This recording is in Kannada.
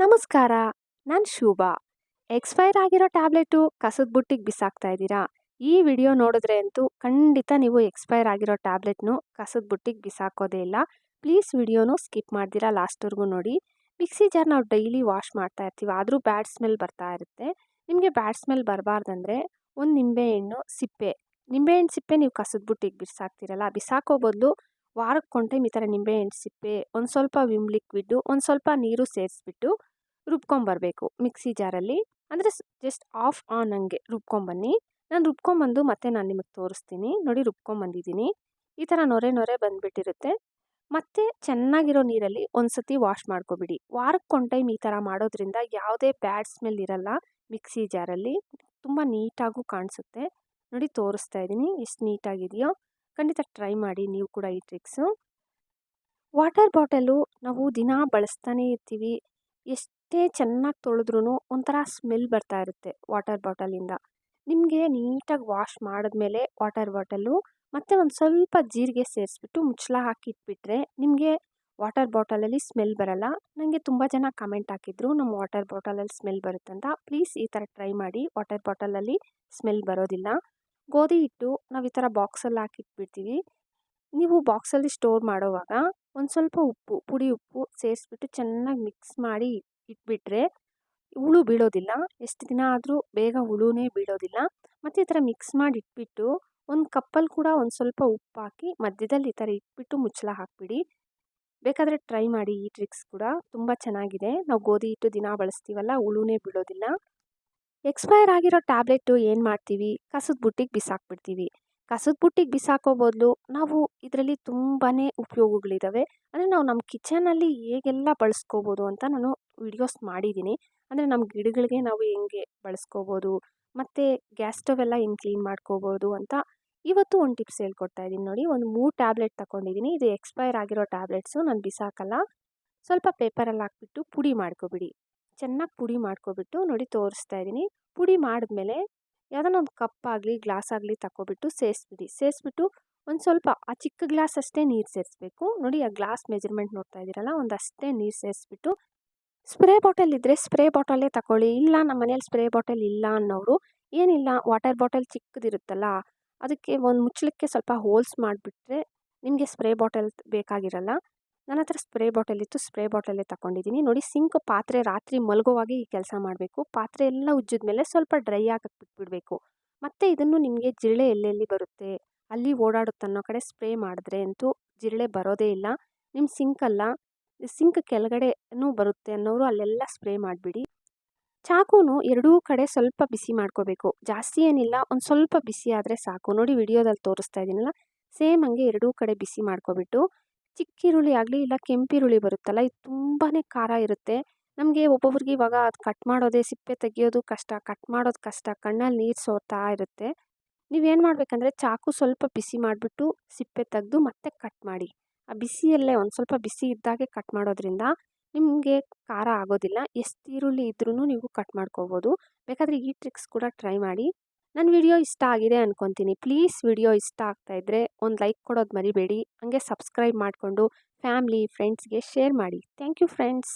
ನಮಸ್ಕಾರ, ನಾನು ಶುಭಾ. ಎಕ್ಸ್ಪೈರ್ ಆಗಿರೋ ಟ್ಯಾಬ್ಲೆಟು ಕಸದ ಬುಟ್ಟಿಗೆ ಬಿಸಾಕ್ತಾ ಇದ್ದೀರಾ? ಈ ವಿಡಿಯೋ ನೋಡಿದ್ರೆ ಅಂತೂ ಖಂಡಿತ ನೀವು ಎಕ್ಸ್ಪೈರ್ ಆಗಿರೋ ಟ್ಯಾಬ್ಲೆಟ್ನು ಕಸದ ಬುಟ್ಟಿಗೆ ಬಿಸಾಕೋದೇ ಇಲ್ಲ. ಪ್ಲೀಸ್ ವಿಡಿಯೋನು ಸ್ಕಿಪ್ ಮಾಡ್ದಿರಾ ಲಾಸ್ಟ್ವರೆಗೂ ನೋಡಿ. ಮಿಕ್ಸಿ ಜಾರ್ ನಾವು ಡೈಲಿ ವಾಶ್ ಮಾಡ್ತಾ ಇರ್ತೀವಿ. ಆದರೂ ಬ್ಯಾಡ್ ಸ್ಮೆಲ್ ಬರ್ತಾ ಇರುತ್ತೆ. ನಿಮಗೆ ಬ್ಯಾಡ್ ಸ್ಮೆಲ್ ಬರಬಾರ್ದಂದ್ರೆ ಒಂದು ನಿಂಬೆಹಣ್ಣು, ಸಿಪ್ಪೆ. ನಿಂಬೆಹಣ್ಣು, ಸಿಪ್ಪೆ ನೀವು ಕಸದ ಬುಟ್ಟಿಗೆ ಬಿಸಾಕ್ತಿರಲ್ಲ. ಬಿಸಾಕೋ ಬದಲು ವಾರಕ್ಕೆ ಒಂದು ಟೈಮ್ ಈ ಥರ ನಿಂಬೆಹಣ್ಣು, ಸಿಪ್ಪೆ, ಒಂದು ಸ್ವಲ್ಪ ವಿಮ್ ಲಿಕ್ವಿಡ್ಡು ಒಂದು ಸ್ವಲ್ಪ ನೀರು ಸೇರಿಸ್ಬಿಟ್ಟು ರುಬ್ಕೊಂಬರ್ಬೇಕು ಮಿಕ್ಸಿ ಜಾರಲ್ಲಿ. ಅಂದರೆ ಜಸ್ಟ್ ಆಫ್ ಆನ್ ಹಂಗೆ ರುಬ್ಕೊಂಬನ್ನಿ. ನಾನು ರುಬ್ಕೊಂಬಂದು ಮತ್ತೆ ನಾನು ನಿಮಗೆ ತೋರಿಸ್ತೀನಿ. ನೋಡಿ ರುಬ್ಕೊಂಬಂದಿದ್ದೀನಿ. ಈ ಥರ ನೊರೆ ನೊರೆ ಬಂದುಬಿಟ್ಟಿರುತ್ತೆ. ಮತ್ತೆ ಚೆನ್ನಾಗಿರೋ ನೀರಲ್ಲಿ ಒಂದು ಸತಿ ವಾಶ್ ಮಾಡ್ಕೊಬಿಡಿ. ವಾರಕ್ಕೆ ಒನ್ ಟೈಮ್ ಈ ಥರ ಮಾಡೋದ್ರಿಂದ ಯಾವುದೇ ಬ್ಯಾಡ್ ಸ್ಮೆಲ್ ಇರಲ್ಲ ಮಿಕ್ಸಿ ಜಾರಲ್ಲಿ. ತುಂಬ ನೀಟಾಗೂ ಕಾಣಿಸುತ್ತೆ. ನೋಡಿ ತೋರಿಸ್ತಾ ಇದ್ದೀನಿ ಎಷ್ಟು ನೀಟಾಗಿದೆಯೋ. ಖಂಡಿತ ಟ್ರೈ ಮಾಡಿ ನೀವು ಕೂಡ ಈ ಟ್ರಿಕ್ಸು. ವಾಟರ್ ಬಾಟಲು ನಾವು ದಿನಾ ಬಳಸ್ತಾನೇ ಇರ್ತೀವಿ. ಎಷ್ಟೇ ಚೆನ್ನಾಗಿ ತೊಳೆದ್ರೂ ಒಂಥರ ಸ್ಮೆಲ್ ಬರ್ತಾ ಇರುತ್ತೆ ವಾಟರ್ ಬಾಟಲಿಂದ. ನಿಮಗೆ ನೀಟಾಗಿ ವಾಶ್ ಮಾಡಿದ್ಮೇಲೆ ವಾಟರ್ ಬಾಟಲು ಮತ್ತು ಒಂದು ಸ್ವಲ್ಪ ಜೀರಿಗೆ ಸೇರಿಸ್ಬಿಟ್ಟು ಮುಚ್ಚಳ ಹಾಕಿ ಇಟ್ಬಿಟ್ರೆ ನಿಮಗೆ ವಾಟರ್ ಬಾಟಲಲ್ಲಿ ಸ್ಮೆಲ್ ಬರಲ್ಲ. ನನಗೆ ತುಂಬ ಜನ ಕಮೆಂಟ್ ಹಾಕಿದ್ರು ನಮ್ಮ ವಾಟರ್ ಬಾಟಲಲ್ಲಿ ಸ್ಮೆಲ್ ಬರುತ್ತಂತ ಪ್ಲೀಸ್ ಈ ಥರ ಟ್ರೈ ಮಾಡಿ. ವಾಟರ್ ಬಾಟಲಲ್ಲಿ ಸ್ಮೆಲ್ ಬರೋದಿಲ್ಲ. ಗೋಧಿ ಹಿಟ್ಟು ನಾವು ಈ ಥರ ಬಾಕ್ಸಲ್ಲಿ ಹಾಕಿಟ್ಬಿಡ್ತೀವಿ ನೀವು ಬಾಕ್ಸಲ್ಲಿ ಸ್ಟೋರ್ ಮಾಡೋವಾಗ ಒಂದು ಸ್ವಲ್ಪ ಉಪ್ಪು ಪುಡಿ ಉಪ್ಪು ಸೇರಿಸ್ಬಿಟ್ಟು ಚೆನ್ನಾಗಿ ಮಿಕ್ಸ್ ಮಾಡಿ ಇಟ್ಬಿಟ್ರೆ ಹುಳು ಬೀಳೋದಿಲ್ಲ. ಎಷ್ಟು ದಿನ ಆದರೂ ಬೇಗ ಹುಳುನೇ ಬೀಳೋದಿಲ್ಲ. ಮತ್ತು ಈ ಥರ ಮಿಕ್ಸ್ ಮಾಡಿ ಇಟ್ಬಿಟ್ಟು ಒಂದು ಕಪ್ಪಲ್ಲಿ ಕೂಡ ಒಂದು ಸ್ವಲ್ಪ ಉಪ್ಪು ಹಾಕಿ ಮಧ್ಯದಲ್ಲಿ ಈ ಥರ ಇಟ್ಬಿಟ್ಟು ಮುಚ್ಚಳ ಹಾಕಿಬಿಡಿ. ಬೇಕಾದರೆ ಟ್ರೈ ಮಾಡಿ ಈ ಟ್ರಿಕ್ಸ್ ಕೂಡ. ತುಂಬ ಚೆನ್ನಾಗಿದೆ. ನಾವು ಗೋಧಿ ಹಿಟ್ಟು ದಿನ ಬಳಸ್ತೀವಲ್ಲ, ಹುಳುನೇ ಬೀಳೋದಿಲ್ಲ. ಎಕ್ಸ್ಪೈರ್ ಆಗಿರೋ ಟ್ಯಾಬ್ಲೆಟು ಏನು ಮಾಡ್ತೀವಿ? ಕಸದ ಬುಟ್ಟಿಗೆ ಬಿಸಾಕ್ಬಿಡ್ತೀವಿ. ಕಸದ ಬುಟ್ಟಿಗೆ ಬಿಸಾಕೋ ಬದಲು ನಾವು ಇದರಲ್ಲಿ ತುಂಬಾ ಉಪಯೋಗಗಳಿದ್ದಾವೆ ಅಂದರೆ ನಾವು ನಮ್ಮ ಕಿಚನಲ್ಲಿ ಹೇಗೆಲ್ಲ ಬಳಸ್ಕೋಬೋದು ಅಂತ ನಾನು ವಿಡಿಯೋಸ್ ಮಾಡಿದ್ದೀನಿ ಅಂದರೆ ನಮ್ಮ ಗಿಡಗಳಿಗೆ ನಾವು ಹೆಂಗೆ ಬಳಸ್ಕೋಬೋದು, ಮತ್ತು ಗ್ಯಾಸ್ ಸ್ಟವ್ ಎಲ್ಲ ಹೆಂಗೆ ಕ್ಲೀನ್ ಮಾಡ್ಕೋಬೋದು ಅಂತ ಇವತ್ತು ಒಂದು ಟಿಪ್ಸ್ ಹೇಳ್ಕೊಡ್ತಾ ಇದ್ದೀನಿ ನೋಡಿ. ಒಂದು ಮೂರು ಟ್ಯಾಬ್ಲೆಟ್ ತಗೊಂಡಿದ್ದೀನಿ ಇದು ಎಕ್ಸ್ಪೈರ್ ಆಗಿರೋ ಟ್ಯಾಬ್ಲೆಟ್ಸು. ನಾನು ಬಿಸಾಕಲ್ಲ. ಸ್ವಲ್ಪ ಪೇಪರಲ್ಲಿ ಹಾಕ್ಬಿಟ್ಟು ಪುಡಿ ಮಾಡ್ಕೊಬಿಡಿ. ಚೆನ್ನಾಗಿ ಪುಡಿ ಮಾಡ್ಕೊಬಿಟ್ಟು ನೋಡಿ ತೋರಿಸ್ತಾ ಇದ್ದೀನಿ ಪುಡಿ ಮಾಡಿದ್ಮೇಲೆ ಯಾವುದಾನ ಒಂದು ಕಪ್ ಆಗಲಿ, ಗ್ಲಾಸ್ ಆಗಲಿ ತಗೊಬಿಟ್ಟು ಸೇರಿಸ್ಬಿಡಿ. ಸೇರಿಸ್ಬಿಟ್ಟು ಒಂದು ಸ್ವಲ್ಪ, ಆ ಚಿಕ್ಕ ಗ್ಲಾಸ್ ಅಷ್ಟೇ ನೀರು ಸೇರಿಸ್ಬೇಕು. ನೋಡಿ ಆ ಗ್ಲಾಸ್ ಮೆಜರ್ಮೆಂಟ್ ನೋಡ್ತಾ ಇದ್ದೀರಲ್ಲ ಒಂದು ಅಷ್ಟೇ ನೀರು ಸೇರಿಸ್ಬಿಟ್ಟು ಸ್ಪ್ರೇ ಬಾಟಲ್ ಇದ್ದರೆ ಸ್ಪ್ರೇ ಬಾಟಲೇ ತಗೊಳ್ಳಿ ಇಲ್ಲ ನಮ್ಮ ಮನೇಲಿ ಸ್ಪ್ರೇ ಬಾಟಲ್ ಇಲ್ಲ ಅನ್ನೋರು ಏನಿಲ್ಲ, ವಾಟರ್ ಬಾಟಲ್ ಚಿಕ್ಕದಿರುತ್ತಲ್ಲ, ಅದಕ್ಕೆ ಒಂದು ಮುಚ್ಚಲಿಕ್ಕೆ ಸ್ವಲ್ಪ ಹೋಲ್ಸ್ ಮಾಡಿಬಿಟ್ರೆ ನಿಮಗೆ ಸ್ಪ್ರೇ ಬಾಟಲ್ ಬೇಕಾಗಿರಲ್ಲ ನನ್ನ ಹತ್ರ ಸ್ಪ್ರೇ ಬಾಟಲ್ ಇತ್ತು, ಸ್ಪ್ರೇ ಬಾಟಲೇ ತಗೊಂಡಿದ್ದೀನಿ ನೋಡಿ, ಸಿಂಕ್ ಪಾತ್ರೆ ರಾತ್ರಿ ಮಲಗೋವಾಗೆ ಈ ಕೆಲಸ ಮಾಡಬೇಕು. ಪಾತ್ರೆ ಎಲ್ಲ ಉಜ್ಜಿದ ಮೇಲೆ ಸ್ವಲ್ಪ ಡ್ರೈ ಆಗಕ್ಕೆ ಬಿಟ್ಬಿಡಬೇಕು. ಮತ್ತು ಇದನ್ನು ನಿಮಗೆ ಜಿರಳೆ ಎಲ್ಲೆಲ್ಲಿ ಬರುತ್ತೆ. ಅಲ್ಲಿ ಓಡಾಡುತ್ತೆ ಅನ್ನೋ ಕಡೆ ಸ್ಪ್ರೇ ಮಾಡಿದ್ರೆ ಅಂತೂ ಜಿರಳೆ ಬರೋದೇ ಇಲ್ಲ. ನಿಮ್ಮ ಸಿಂಕಲ್ಲ ಸಿಂಕ್ ಕೆಳಗಡೆನೂ ಬರುತ್ತೆ ಅನ್ನೋರು ಅಲ್ಲೆಲ್ಲ ಸ್ಪ್ರೇ ಮಾಡಿಬಿಡಿ. ಚಾಕುನು ಎರಡೂ ಕಡೆ ಸ್ವಲ್ಪ ಬಿಸಿ ಮಾಡ್ಕೋಬೇಕು. ಜಾಸ್ತಿ ಏನಿಲ್ಲ, ಒಂದು ಸ್ವಲ್ಪ ಬಿಸಿ ಆದರೆ ಸಾಕು. ನೋಡಿ, ವಿಡಿಯೋದಲ್ಲಿ ತೋರಿಸ್ತಾ ಇದ್ದೀನಲ್ಲ ಸೇಮ್ ಹಂಗೆ ಎರಡೂ ಕಡೆ ಬಿಸಿ ಮಾಡ್ಕೊಬಿಟ್ಟು ಚಿಕ್ಕ ಈರುಳ್ಳಿ ಆಗಲಿ ಇಲ್ಲ ಕೆಂಪಿರುಳ್ಳಿ ಬರುತ್ತಲ್ಲ, ಇದು ತುಂಬಾ ಖಾರ ಇರುತ್ತೆ. ನಮಗೆ ಒಬ್ಬೊಬ್ರಿಗೆ ಇವಾಗ ಅದು ಕಟ್ ಮಾಡೋದೇ ಸಿಪ್ಪೆ ತೆಗಿಯೋದು ಕಷ್ಟ ಕಟ್ ಮಾಡೋದು ಕಷ್ಟ, ಕಣ್ಣಲ್ಲಿ ನೀರು ಸೋರ್ತಾ ಇರುತ್ತೆ. ನೀವೇನು ಮಾಡಬೇಕಂದ್ರೆ ಚಾಕು ಸ್ವಲ್ಪ ಬಿಸಿ ಮಾಡಿಬಿಟ್ಟು ಸಿಪ್ಪೆ ತೆಗೆದು ಮತ್ತೆ ಕಟ್ ಮಾಡಿ. ಆ ಬಿಸಿಯಲ್ಲೇ ಒಂದು ಸ್ವಲ್ಪ ಬಿಸಿ ಇದ್ದಾಗೆ ಕಟ್ ಮಾಡೋದ್ರಿಂದ ನಿಮಗೆ ಖಾರ ಆಗೋದಿಲ್ಲ. ಎಷ್ಟು ಈರುಳ್ಳಿ ಇದ್ರೂ ನೀವು ಕಟ್ ಮಾಡ್ಕೋಬೋದು. ಬೇಕಾದರೆ ಈ ಟ್ರಿಕ್ಸ್ ಕೂಡ ಟ್ರೈ ಮಾಡಿ. ನನ್ನ ವಿಡಿಯೋ ಇಷ್ಟ ಆಗಿದೆ ಅನ್ಕೊತೀನಿ. ಪ್ಲೀಸ್ ವಿಡಿಯೋ ಇಷ್ಟ ಆಗ್ತಾಯಿದ್ರೆ ಒಂದು ಲೈಕ್ ಕೊಡೋದು ಮರಿಬೇಡಿ. ಹಂಗೆ ಸಬ್ಸ್ಕ್ರೈಬ್ ಮಾಡಿಕೊಂಡು ಫ್ಯಾಮ್ಲಿ, ಫ್ರೆಂಡ್ಸ್ಗೆ ಶೇರ್ ಮಾಡಿ. Thank you friends.